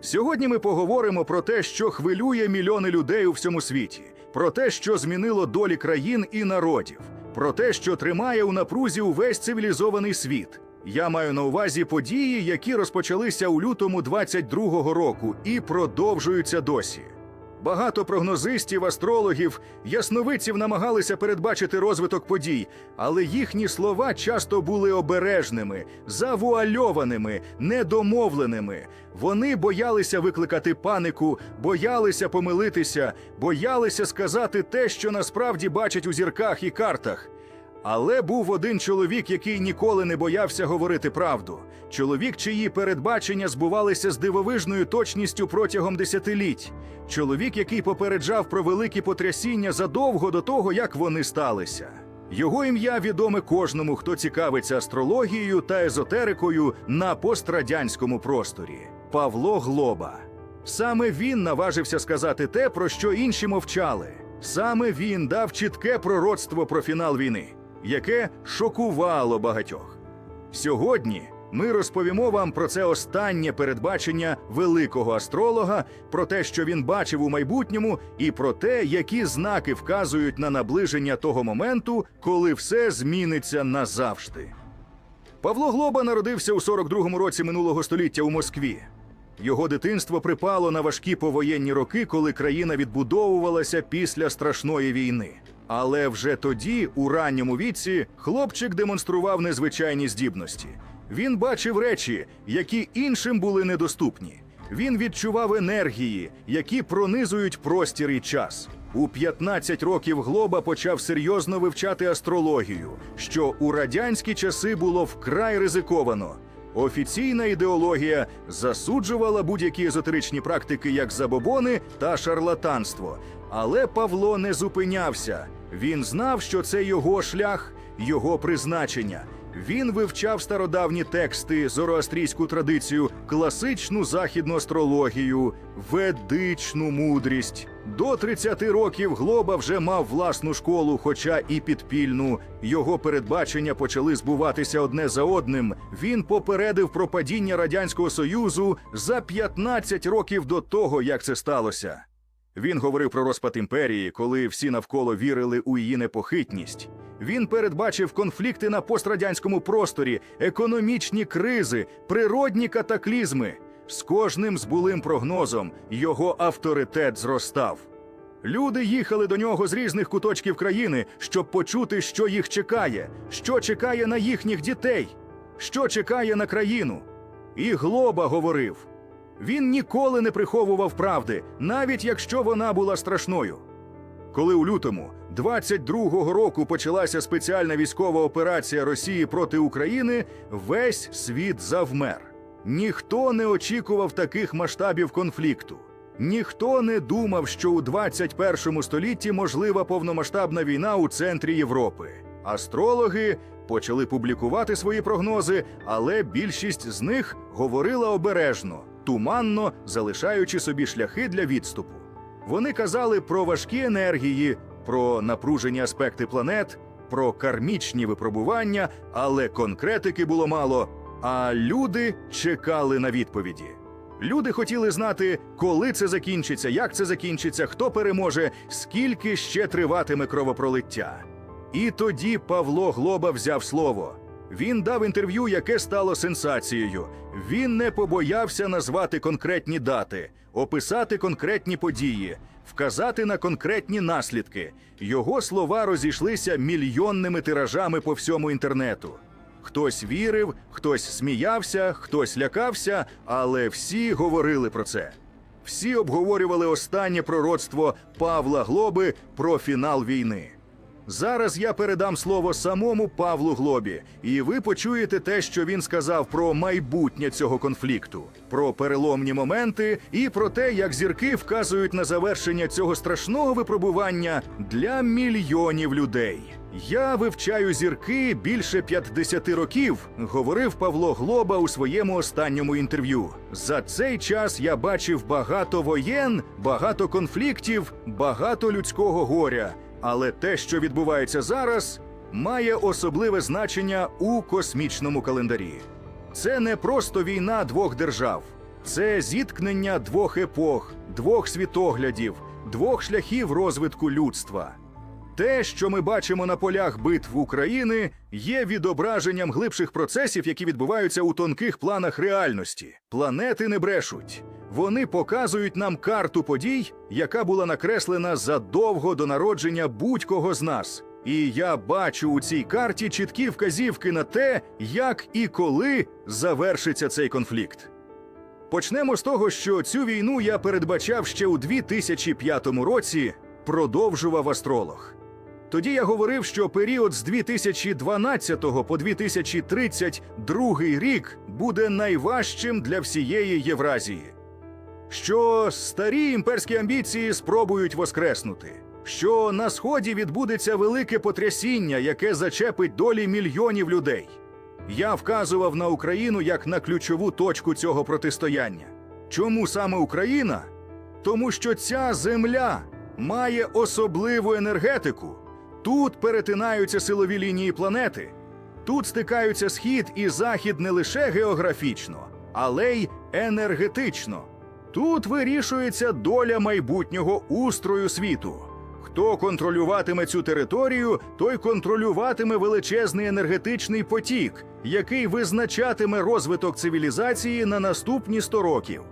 Сьогодні ми поговоримо про те, що хвилює мільйони людей у всьому світі, про те, що змінило долі країн і народів, про те, що тримає у напрузі увесь цивілізований світ. Я маю на увазі події, які розпочалися у лютому 22-го року і продовжуються досі. Багато прогнозистів, астрологів, ясновидців намагалися передбачити розвиток подій, але їхні слова часто були обережними, завуальованими, недомовленими. Вони боялися викликати панику, боялися помилитися, боялися сказати те, що насправді бачать у зірках і картах. Але був один чоловік, який ніколи не боявся говорити правду. Чоловік, чиї передбачення збувалися з дивовижною точністю протягом десятиліть. Чоловік, який попереджав про великі потрясіння задовго до того, як вони сталися. Його ім'я відоме кожному, хто цікавиться астрологією та езотерикою на пострадянському просторі Павло Глоба. Саме він наважився сказати те, про що інші мовчали. Саме він дав чітке пророцтво про фінал війни, яке шокувало багатьох. Сьогодні ми розповімо вам про це останнє передбачення великого астролога, про те, що він бачив у майбутньому, і про те, які знаки вказують на наближення того моменту, коли все зміниться назавжди. Павло Глоба народився у 42-му році минулого століття у Москві. Його дитинство припало на важкі повоєнні роки, коли країна відбудовувалася після страшної війни. Але вже тоді, у ранньому віці, хлопчик демонстрував незвичайні здібності. Він бачив речі, які іншим були недоступні. Він відчував енергії, які пронизують простір і час. У 15 років Глоба почав серйозно вивчати астрологію, що у радянські часи було вкрай ризиковано. Офіційна ідеологія засуджувала будь-які езотеричні практики як забобони та шарлатанство. Але Павло не зупинявся. Він знав, що це його шлях, його призначення. Він вивчав стародавні тексти, зороастрійську традицію, класичну західну астрологію, ведичну мудрість. До 30 років Глоба вже мав власну школу, хоча і підпільну. Його передбачення почали збуватися одне за одним. Він попередив про падіння радянського союзу за 15 років до того, як це сталося. Він говорив про розпад імперії, коли всі навколо вірили у її непохитність. Він передбачив конфлікти на пострадянському просторі, економічні кризи, природні катаклізми. З кожним збулим прогнозом його авторитет зростав. Люди їхали до нього з різних куточків країни, щоб почути, що їх чекає, що чекає на їхніх дітей, що чекає на країну. І Глоба говорив. Він ніколи не приховував правди, навіть якщо вона була страшною. Коли у лютому 22-го року почалася спеціальна військова операція Росії проти України, весь світ завмер. Ніхто не очікував таких масштабів конфлікту. Ніхто не думав, що у 21 столітті можлива повномасштабна війна у центрі Європи. Астрологи почали публікувати свої прогнози, але більшість з них говорила обережно, туманно залишаючи собі шляхи для відступу. Вони казали про важкі енергії, про напружені аспекти планет, про кармічні випробування, але конкретики було мало. А люди чекали на відповіді. Люди хотіли знати, коли це закінчиться, як це закінчиться, хто переможе, скільки ще триватиме кровопролиття. І тоді Павло Глоба взяв слово. Він дав інтерв'ю, яке стало сенсацією. Він не побоявся назвати конкретні дати, описати конкретні події, вказати на конкретні наслідки. Його слова розійшлися мільйонними тиражами по всьому інтернету. Хтось вірив, хтось сміявся, хтось лякався, але всі говорили про це. Всі обговорювали останнє пророцтво Павла Глоби про фінал війни. Зараз я передам слово самому Павлу Глобі, і ви почуєте те, що він сказав про майбутнє цього конфлікту, про переломні моменти і про те, як зірки вказують на завершення цього страшного випробування для мільйонів людей. Я вивчаю зірки більше 50 років, говорив Павло Глоба у своєму останньому інтерв'ю. За цей час я бачив багато воєн, багато конфліктів, багато людського горя. Але те, що відбувається зараз, має особливе значення у космічному календарі. Це не просто війна двох держав, Це зіткнення двох епох, двох світоглядів, двох шляхів розвитку людства. Те, що ми бачимо на полях битв України, є відображенням глибших процесів, які відбуваються у тонких планах реальності. Планети не брешуть. Вони показують нам карту подій, яка була накреслена задовго до народження будь-кого з нас. І я бачу у цій карті чіткі вказівки на те, як і коли завершиться цей конфлікт. Почнемо з того, що цю війну я передбачав ще у 2005 році, продовжував астролог. Тоді я говорив, що період з 2012 по 2032 рік буде найважчим для всієї Євразії. Що старі імперські амбіції спробують воскреснути, що на сході відбудеться велике потрясіння, яке зачепить долі мільйонів людей. Я вказував на Україну як на ключову точку цього протистояння. Чому саме Україна? Тому що ця земля має особливу енергетику. Тут перетинаються силові лінії планети. Тут стикаються схід і захід не лише географічно, але й енергетично. Тут вирішується доля майбутнього устрою світу. Хто контролюватиме цю територію, той контролюватиме величезний енергетичний потік, який визначатиме розвиток цивілізації на наступні 100 років.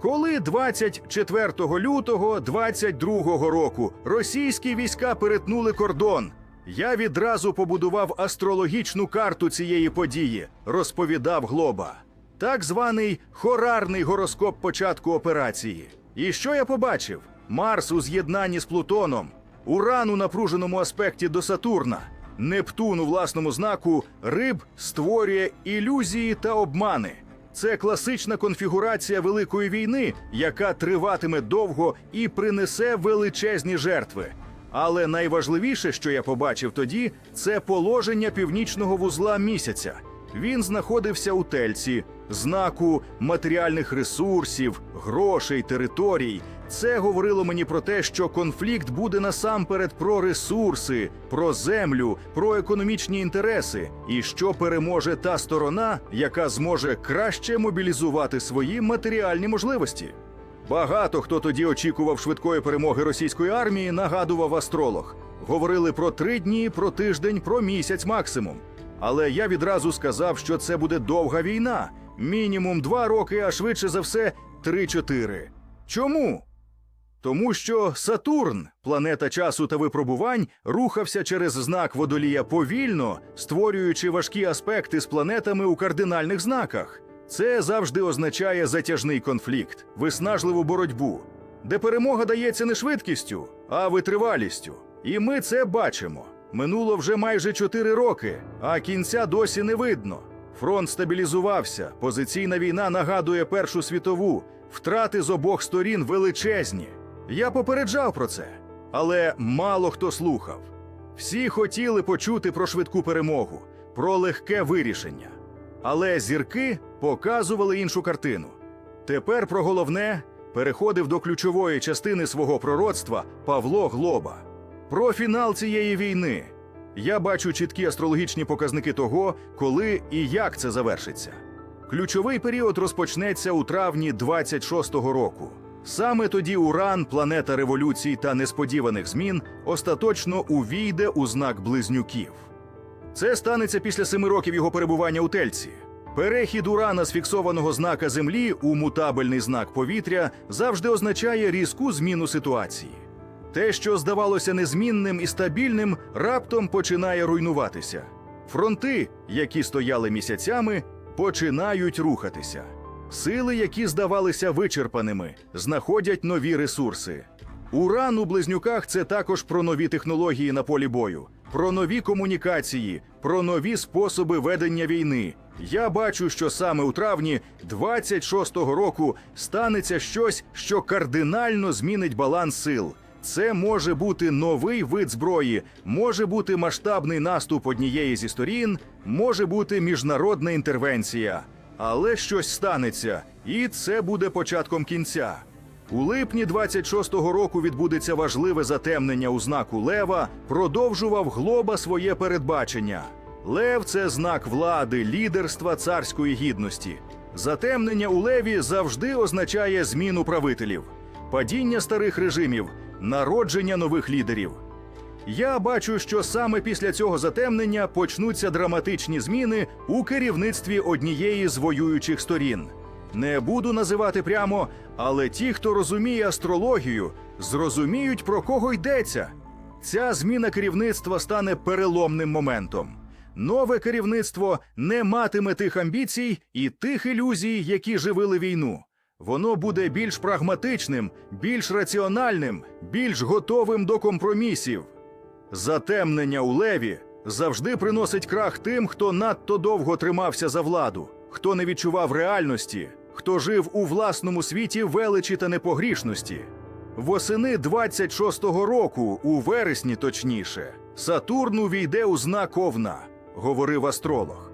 Коли 24 лютого 22 року російські війська перетнули кордон, я відразу побудував астрологічну карту цієї події, розповідав Глоба. Так званий хорарний гороскоп початку операції. І що я побачив? Марс у з'єднанні з Плутоном, Уран у напруженому аспекті до Сатурна, Нептун у власному знаку риб створює ілюзії та обмани. Це класична конфігурація великої війни, яка триватиме довго і принесе величезні жертви. Але найважливіше, що я побачив тоді, це положення північного вузла місяця. Він знаходився у тельці, знаку матеріальних ресурсів, грошей, територій. Це говорило мені про те, що конфлікт буде насамперед про ресурси, про землю, про економічні інтереси, і що переможе та сторона, яка зможе краще мобілізувати свої матеріальні можливості. Багато хто тоді очікував швидкої перемоги російської армії, нагадував астролог. Говорили про три дні, про тиждень, про місяць максимум. Але я відразу сказав, що це буде довга війна, мінімум два роки, а швидше за все три-чотири. Чому? Тому що Сатурн, планета часу та випробувань, рухався через знак водолія повільно, створюючи важкі аспекти з планетами у кардинальних знаках. Це завжди означає затяжний конфлікт, виснажливу боротьбу, де перемога дається не швидкістю, а витривалістю. І ми це бачимо. Минуло вже майже чотири роки, а кінця досі не видно. Фронт стабілізувався, позиційна війна нагадує Першу світову, втрати з обох сторін величезні. Я попереджав про це, але мало хто слухав. Всі хотіли почути про швидку перемогу, про легке вирішення. Але зірки показували іншу картину. Тепер про головне переходив до ключової частини свого пророцтва Павло Глоба. Про фінал цієї війни. Я бачу чіткі астрологічні показники того, коли і як це завершиться. Ключовий період розпочнеться у травні 26-го року. Саме тоді Уран, планета революцій та несподіваних змін, остаточно увійде у знак близнюків. Це станеться після семи років його перебування у Тельці. Перехід Урана з фіксованого знака Землі у мутабельний знак повітря завжди означає різку зміну ситуації. Те, що здавалося незмінним і стабільним, раптом починає руйнуватися. Фронти, які стояли місяцями, починають рухатися. Сили, які здавалися вичерпаними, знаходять нові ресурси. Уран у близнюках це також про нові технології на полі бою, про нові комунікації, про нові способи ведення війни. Я бачу, що саме у травні 26-го року станеться щось, що кардинально змінить баланс сил. Це може бути новий вид зброї, може бути масштабний наступ однієї зі сторін, може бути міжнародна інтервенція. Але щось станеться, і це буде початком кінця. У липні 26-го року відбудеться важливе затемнення у знаку Лева. Продовжував глоба своє передбачення. Лев це знак влади, лідерства царської гідності. Затемнення у леві завжди означає зміну правителів, падіння старих режимів, народження нових лідерів. Я бачу, що саме після цього затемнення почнуться драматичні зміни у керівництві однієї з воюючих сторін. Не буду називати прямо, але ті, хто розуміє астрологію, зрозуміють про кого йдеться. Ця зміна керівництва стане переломним моментом. Нове керівництво не матиме тих амбіцій і тих ілюзій, які живили війну. Воно буде більш прагматичним, більш раціональним, більш готовим до компромісів. Затемнення у леві завжди приносить крах тим, хто надто довго тримався за владу, хто не відчував реальності, хто жив у власному світі величі та непогрішності. Восени 26-го року, у вересні точніше, Сатурн увійде у знак Овна, говорив астролог.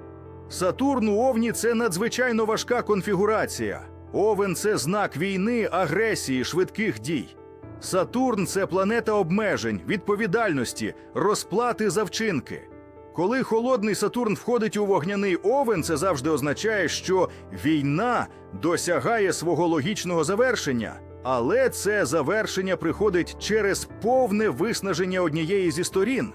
Сатурн у Овні це надзвичайно важка конфігурація. Овен це знак війни, агресії, швидких дій. Сатурн це планета обмежень, відповідальності, розплати за вчинки. Коли холодний Сатурн входить у вогняний овен, це завжди означає, що війна досягає свого логічного завершення, але це завершення приходить через повне виснаження однієї зі сторін.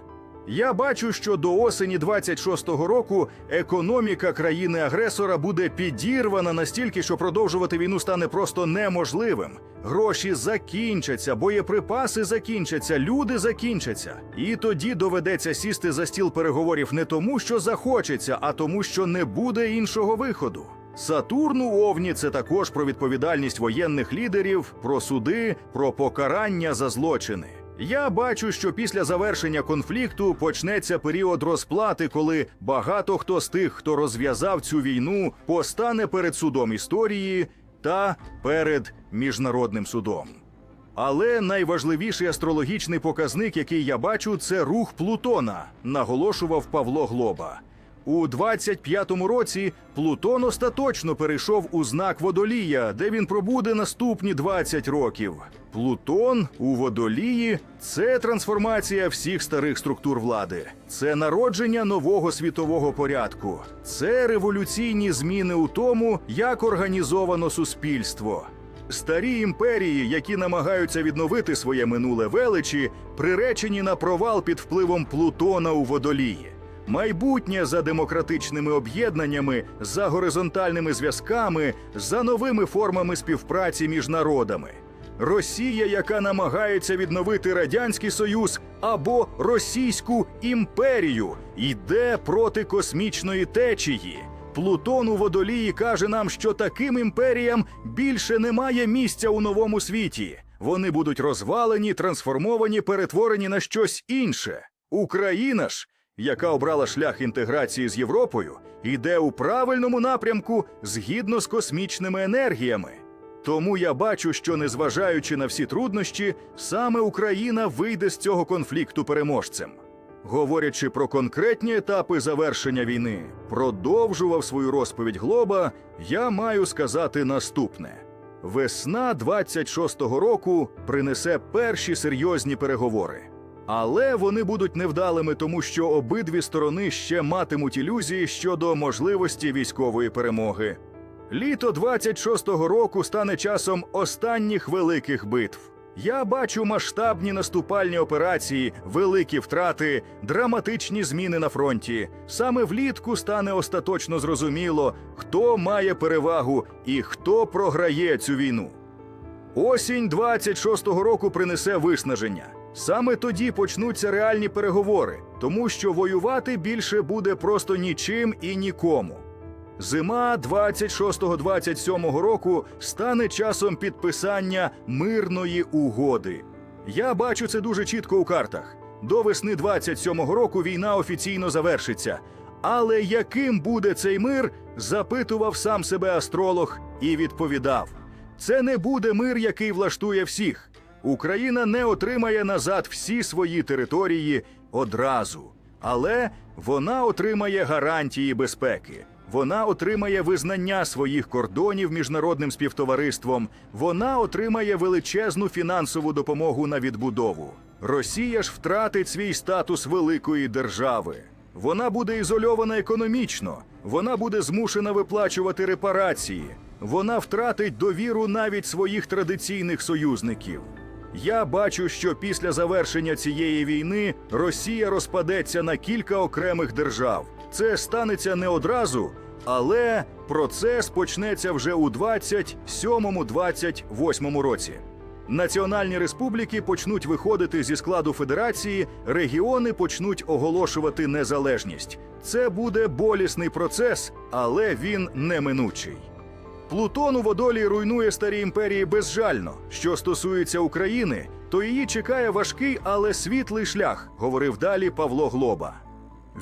Я бачу, що до осені 26-го року економіка країни-агресора буде підірвана настільки, що продовжувати війну стане просто неможливим. Гроші закінчаться, боєприпаси закінчаться, люди закінчаться. І тоді доведеться сісти за стіл переговорів не тому, що захочеться, а тому, що не буде іншого виходу. Сатурн у Овні це також про відповідальність воєнних лідерів, про суди, про покарання за злочини. Я бачу, що після завершення конфлікту почнеться період розплати, коли багато хто з тих, хто розв'язав цю війну, постане перед судом історії та перед міжнародним судом. Але найважливіший астрологічний показник, який я бачу, це рух Плутона, наголошував Павло Глоба. У 25-му році Плутон остаточно перейшов у знак водолія, де він пробуде наступні 20 років. Плутон у водолії це трансформація всіх старих структур влади, це народження нового світового порядку, це революційні зміни у тому, як організовано суспільство. Старі імперії, які намагаються відновити своє минуле величі, приречені на провал під впливом Плутона у водолії. Майбутнє за демократичними об'єднаннями, за горизонтальними зв'язками, за новими формами співпраці між народами. Росія, яка намагається відновити радянський союз або Російську імперію, йде проти космічної течії. Плутон у водолії каже нам, що таким імперіям більше немає місця у новому світі. Вони будуть розвалені, трансформовані, перетворені на щось інше. Україна ж, яка обрала шлях інтеграції з Європою, йде у правильному напрямку згідно з космічними енергіями. Тому я бачу, що незважаючи на всі труднощі, саме Україна вийде з цього конфлікту переможцем. Говорячи про конкретні етапи завершення війни, продовжував свою розповідь Глоба, я маю сказати наступне: весна 26-го року принесе перші серйозні переговори. Але вони будуть невдалими, тому що обидві сторони ще матимуть ілюзії щодо можливості військової перемоги. Літо 26-го року стане часом останніх великих битв. Я бачу масштабні наступальні операції, великі втрати, драматичні зміни на фронті. Саме влітку стане остаточно зрозуміло, хто має перевагу і хто програє цю війну. Осінь 26-го року принесе виснаження. Саме тоді почнуться реальні переговори, тому що воювати більше буде просто нічим і нікому. Зима 26-27 року стане часом підписання мирної угоди. Я бачу це дуже чітко у картах. До весни 27-го року війна офіційно завершиться. Але яким буде цей мир, запитував сам себе астролог і відповідав: це не буде мир, який влаштує всіх. Україна не отримає назад всі свої території одразу, але вона отримає гарантії безпеки. Вона отримає визнання своїх кордонів міжнародним співтовариством. Вона отримає величезну фінансову допомогу на відбудову. Росія ж втратить свій статус великої держави. Вона буде ізольована економічно, вона буде змушена виплачувати репарації, вона втратить довіру навіть своїх традиційних союзників. Я бачу, що після завершення цієї війни Росія розпадеться на кілька окремих держав. Це станеться не одразу, але процес почнеться вже у 27-28 році. Національні республіки почнуть виходити зі складу федерації, регіони почнуть оголошувати незалежність. Це буде болісний процес, але він неминучий. Плутон у водолі руйнує старі імперії безжально. Що стосується України, то її чекає важкий, але світлий шлях, говорив далі Павло Глоба.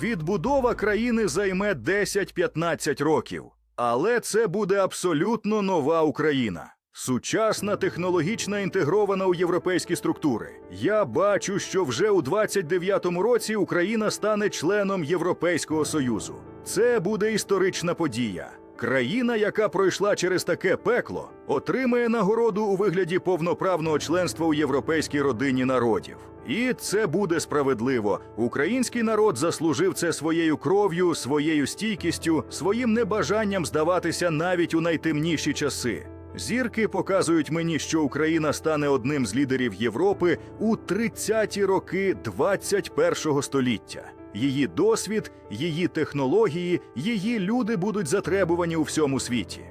Відбудова країни займе 10-15 років, але це буде абсолютно нова Україна. Сучасна, технологічна, інтегрована у європейські структури. Я бачу, що вже у 29-му році Україна стане членом Європейського союзу. Це буде історична подія. Країна, яка пройшла через таке пекло, отримає нагороду у вигляді повноправного членства у європейській родині народів. І це буде справедливо. Український народ заслужив це своєю кров'ю, своєю стійкістю, своїм небажанням здаватися навіть у найтемніші часи. Зірки показують мені, що Україна стане одним з лідерів Європи у 30-ті роки 21-го століття. Її досвід, її технології, її люди будуть затребувані у всьому світі.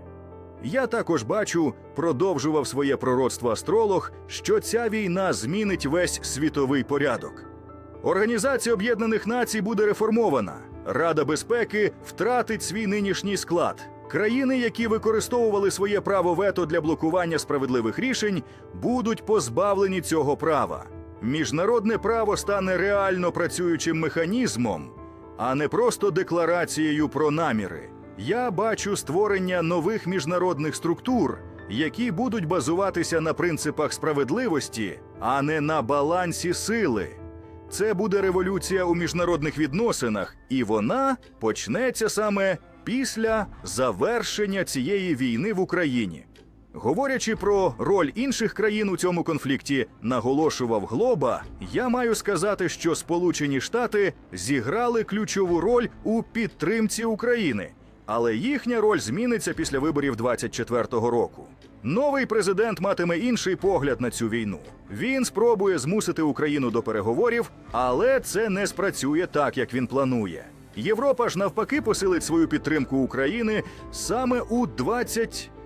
Я також бачу, продовжував своє пророцтво астролог, що ця війна змінить весь світовий порядок. Організація Об'єднаних Націй буде реформована. Рада безпеки втратить свій нинішній склад. Країни, які використовували своє право вето для блокування справедливих рішень, будуть позбавлені цього права. Міжнародне право стане реально працюючим механізмом, а не просто декларацією про наміри. Я бачу створення нових міжнародних структур, які будуть базуватися на принципах справедливості, а не на балансі сили. Це буде революція у міжнародних відносинах, і вона почнеться саме після завершення цієї війни в Україні. Говорячи про роль інших країн у цьому конфлікті, наголошував Глоба, я маю сказати, що Сполучені Штати зіграли ключову роль у підтримці України, але їхня роль зміниться після виборів 24-го року. Новий президент матиме інший погляд на цю війну. Він спробує змусити Україну до переговорів, але це не спрацює так, як він планує. Європа ж навпаки посилить свою підтримку України саме у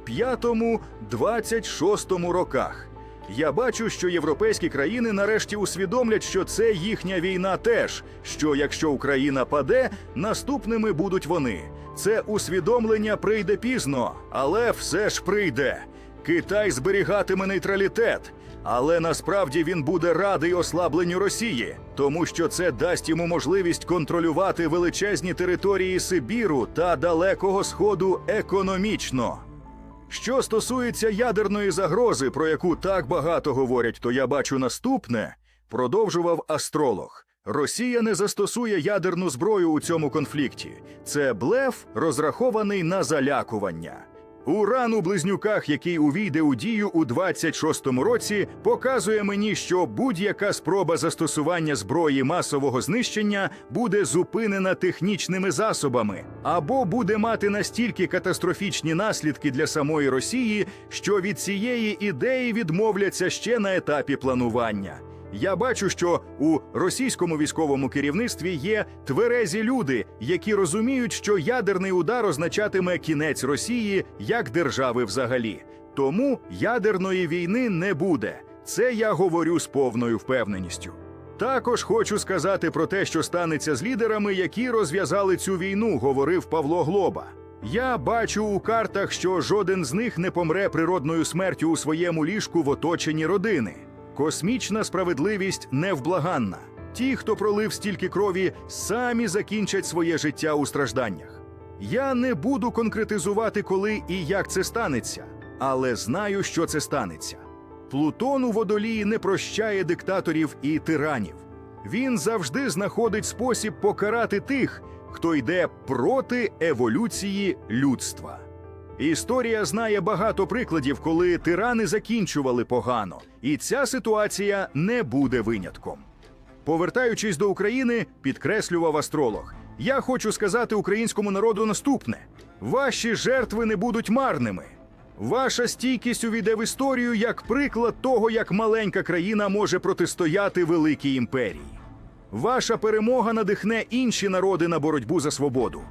25-26 роках. Я бачу, що європейські країни нарешті усвідомлять, що це їхня війна теж. Що якщо Україна паде, наступними будуть вони. Це усвідомлення прийде пізно, але все ж прийде. Китай зберігатиме нейтралітет, але насправді він буде радий ослабленню Росії, тому що це дасть йому можливість контролювати величезні території Сибіру та Далекого Сходу економічно. Що стосується ядерної загрози, про яку так багато говорять, то я бачу наступне, продовжував астролог. Росія не застосує ядерну зброю у цьому конфлікті. Це блеф, розрахований на залякування. Уран у близнюках, який увійде у дію у 26-му році, показує мені, що будь-яка спроба застосування зброї масового знищення буде зупинена технічними засобами або буде мати настільки катастрофічні наслідки для самої Росії, що від цієї ідеї відмовляться ще на етапі планування. Я бачу, що у російському військовому керівництві є тверезі люди, які розуміють, що ядерний удар означатиме кінець Росії як держави взагалі. Тому ядерної війни не буде. Це я говорю з повною впевненістю. Також хочу сказати про те, що станеться з лідерами, які розв'язали цю війну, говорив Павло Глоба. Я бачу у картах, що жоден з них не помре природною смертю у своєму ліжку в оточенні родини. Космічна справедливість невблаганна. Ті, хто пролив стільки крові, самі закінчать своє життя у стражданнях. Я не буду конкретизувати, коли і як це станеться, але знаю, що це станеться. Плутон у водолії не прощає диктаторів і тиранів. Він завжди знаходить спосіб покарати тих, хто йде проти еволюції людства. Історія знає багато прикладів, коли тирани закінчували погано, і ця ситуація не буде винятком. Повертаючись до України, підкреслював астролог, Я хочу сказати українському народу наступне: ваші жертви не будуть марними. Ваша стійкість увійде в історію як приклад того, як маленька країна може протистояти великій імперії. Ваша перемога надихне інші народи на боротьбу за свободу.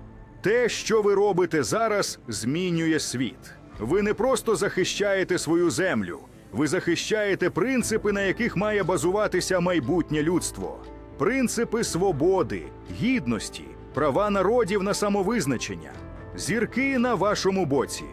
Те, що ви робите зараз, змінює світ. Ви не просто захищаєте свою землю, ви захищаєте принципи, на яких має базуватися майбутнє людство, принципи свободи, гідності, права народів на самовизначення, зірки на вашому боці.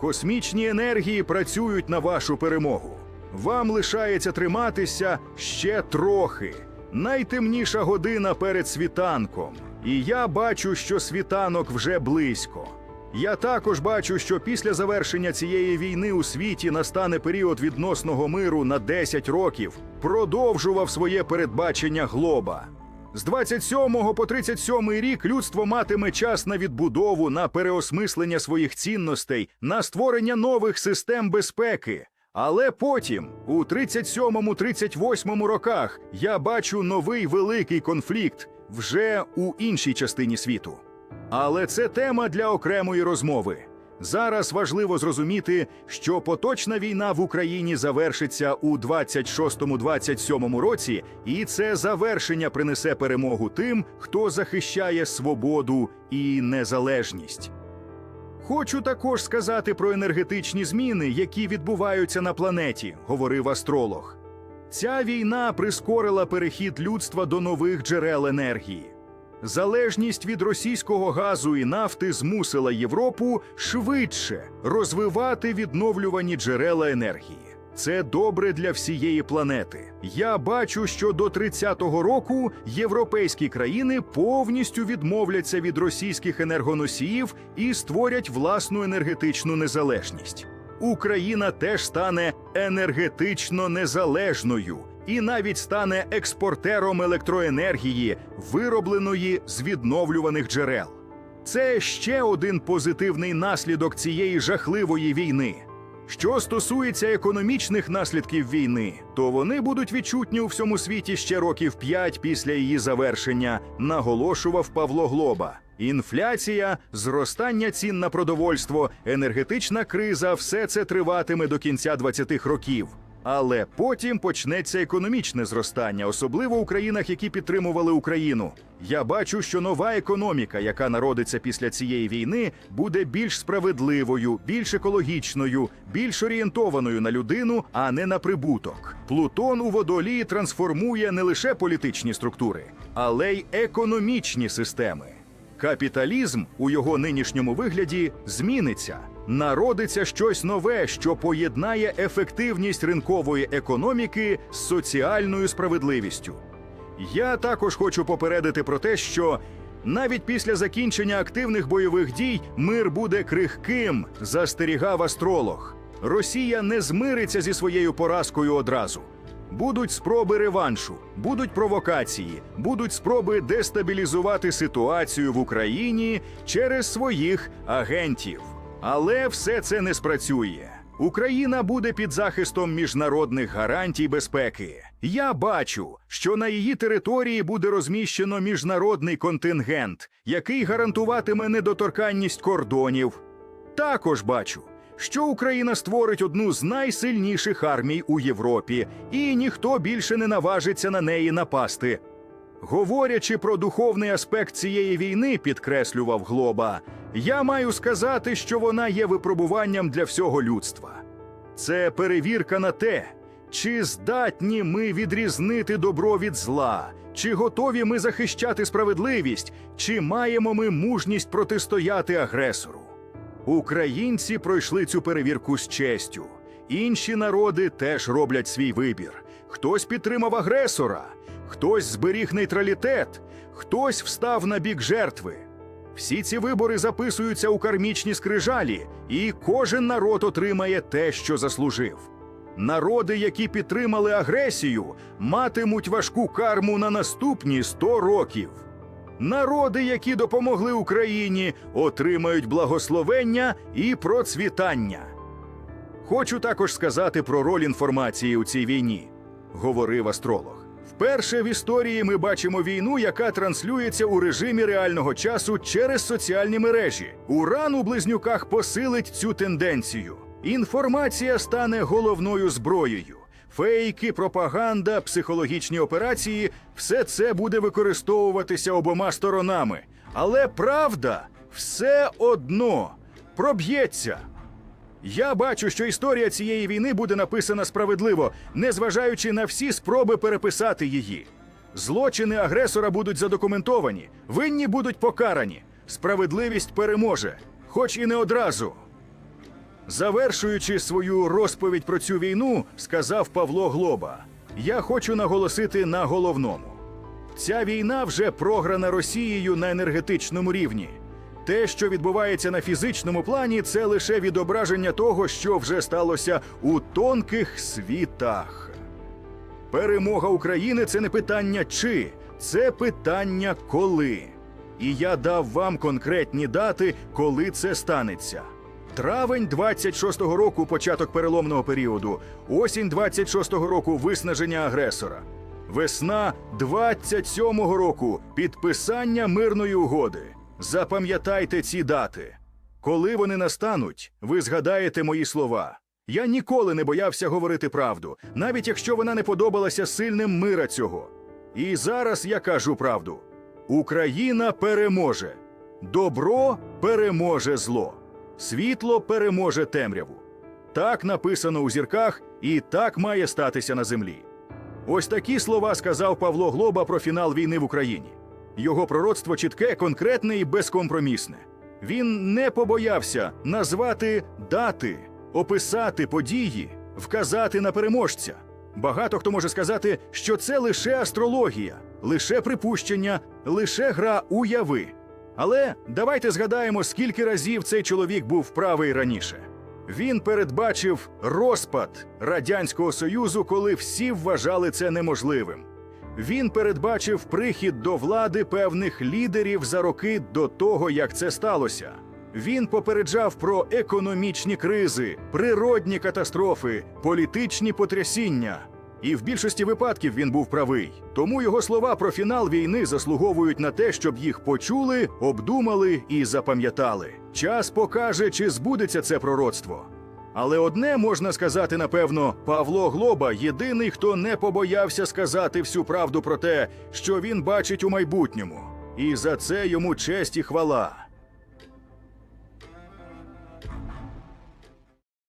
Космічні енергії працюють на вашу перемогу. Вам лишається триматися ще трохи. Найтемніша година перед світанком. І я бачу, що світанок вже близько. Я також бачу, що після завершення цієї війни у світі настане період відносного миру на 10 років, продовжував своє передбачення глоба. З 27 по 37 рік людство матиме час на відбудову, на переосмислення своїх цінностей, на створення нових систем безпеки. Але потім, у 37-38 роках, я бачу новий великий конфлікт вже у іншій частині світу. Але це тема для окремої розмови. Зараз важливо зрозуміти, що поточна війна в Україні завершиться у 26-27 році, і це завершення принесе перемогу тим, хто захищає свободу і незалежність. Хочу також сказати про енергетичні зміни, які відбуваються на планеті, говорив астролог. Ця війна прискорила перехід людства до нових джерел енергії. Залежність від російського газу і нафти змусила Європу швидше розвивати відновлювані джерела енергії. Це добре для всієї планети. Я бачу, що до 30-го року європейські країни повністю відмовляться від російських енергоносіїв і створять власну енергетичну незалежність. Україна теж стане енергетично незалежною і навіть стане експортером електроенергії, виробленої з відновлюваних джерел. Це ще один позитивний наслідок цієї жахливої війни. Що стосується економічних наслідків війни, то вони будуть відчутні у всьому світі ще років п'ять після її завершення, наголошував Павло Глоба. Інфляція, зростання цін на продовольство, енергетична криза все це триватиме до кінця 20-х років. Але потім почнеться економічне зростання, особливо у країнах, які підтримували Україну. Я бачу, що нова економіка, яка народиться після цієї війни, буде більш справедливою, більш екологічною, більш орієнтованою на людину, а не на прибуток. Плутон у водолії трансформує не лише політичні структури, але й економічні системи. Капіталізм у його нинішньому вигляді зміниться. Народиться щось нове, що поєднає ефективність ринкової економіки з соціальною справедливістю. Я також хочу попередити про те, що навіть після закінчення активних бойових дій мир буде крихким, застерігав астролог. Росія не змириться зі своєю поразкою одразу. Будуть спроби реваншу, будуть провокації, будуть спроби дестабілізувати ситуацію в Україні через своїх агентів. Але все це не спрацює. Україна буде під захистом міжнародних гарантій безпеки. Я бачу, що на її території буде розміщено міжнародний контингент, який гарантуватиме недоторканність кордонів. Також бачу, що Україна створить одну з найсильніших армій у Європі, і ніхто більше не наважиться на неї напасти. Говорячи про духовний аспект цієї війни, підкреслював Глоба, я маю сказати, що вона є випробуванням для всього людства. Це перевірка на те, чи здатні ми відрізнити добро від зла, чи готові ми захищати справедливість, чи маємо ми мужність протистояти агресору. Українці пройшли цю перевірку з честю. Інші народи теж роблять свій вибір. Хтось підтримав агресора, хтось зберіг нейтралітет, хтось встав на бік жертви. Всі ці вибори записуються у кармічні скрижалі, і кожен народ отримає те, що заслужив. Народи, які підтримали агресію, матимуть важку карму на наступні 100 років. Народи, які допомогли Україні, отримають благословення і процвітання. Хочу також сказати про роль інформації у цій війні, говорив астролог. Вперше в історії ми бачимо війну, яка транслюється у режимі реального часу через соціальні мережі. Уран у близнюках посилить цю тенденцію. Інформація стане головною зброєю. Фейки, пропаганда, психологічні операції все це буде використовуватися обома сторонами. Але правда все одно проб'ється. Я бачу, що історія цієї війни буде написана справедливо, незважаючи на всі спроби переписати її. Злочини агресора будуть задокументовані, винні будуть покарані. Справедливість переможе, хоч і не одразу. Завершуючи свою розповідь про цю війну, сказав Павло Глоба: Я хочу наголосити на головному. Ця війна вже програна Росією на енергетичному рівні. Те, що відбувається на фізичному плані, це лише відображення того, що вже сталося у тонких світах. Перемога України це не питання чи, це питання коли. І я дав вам конкретні дати, коли це станеться. Травень 26-го року початок переломного періоду, осінь 26-го року виснаження агресора. Весна 27-го року підписання мирної угоди. Запам'ятайте ці дати. Коли вони настануть, ви згадаєте мої слова. Я ніколи не боявся говорити правду, навіть якщо вона не подобалася сильним мира цього. І зараз я кажу правду: Україна переможе, добро переможе зло, світло переможе темряву. Так написано у зірках, і так має статися на землі. Ось такі слова сказав Павло Глоба про фінал війни в Україні. Його пророцтво чітке, конкретне і безкомпромісне. Він не побоявся назвати дати, описати події, вказати на переможця. Багато хто може сказати, що це лише астрологія, лише припущення, лише гра уяви. Але давайте згадаємо, скільки разів цей чоловік був правий раніше. Він передбачив розпад Радянського Союзу, коли всі вважали це неможливим. Він передбачив прихід до влади певних лідерів за роки до того, як це сталося. Він попереджав про економічні кризи, природні катастрофи, політичні потрясіння. І в більшості випадків він був правий. Тому його слова про фінал війни заслуговують на те, щоб їх почули, обдумали і запам'ятали. Час покаже, чи збудеться це пророцтво. Але одне можна сказати напевно: Павло Глоба єдиний, хто не побоявся сказати всю правду про те, що він бачить у майбутньому. І за це йому честь і хвала.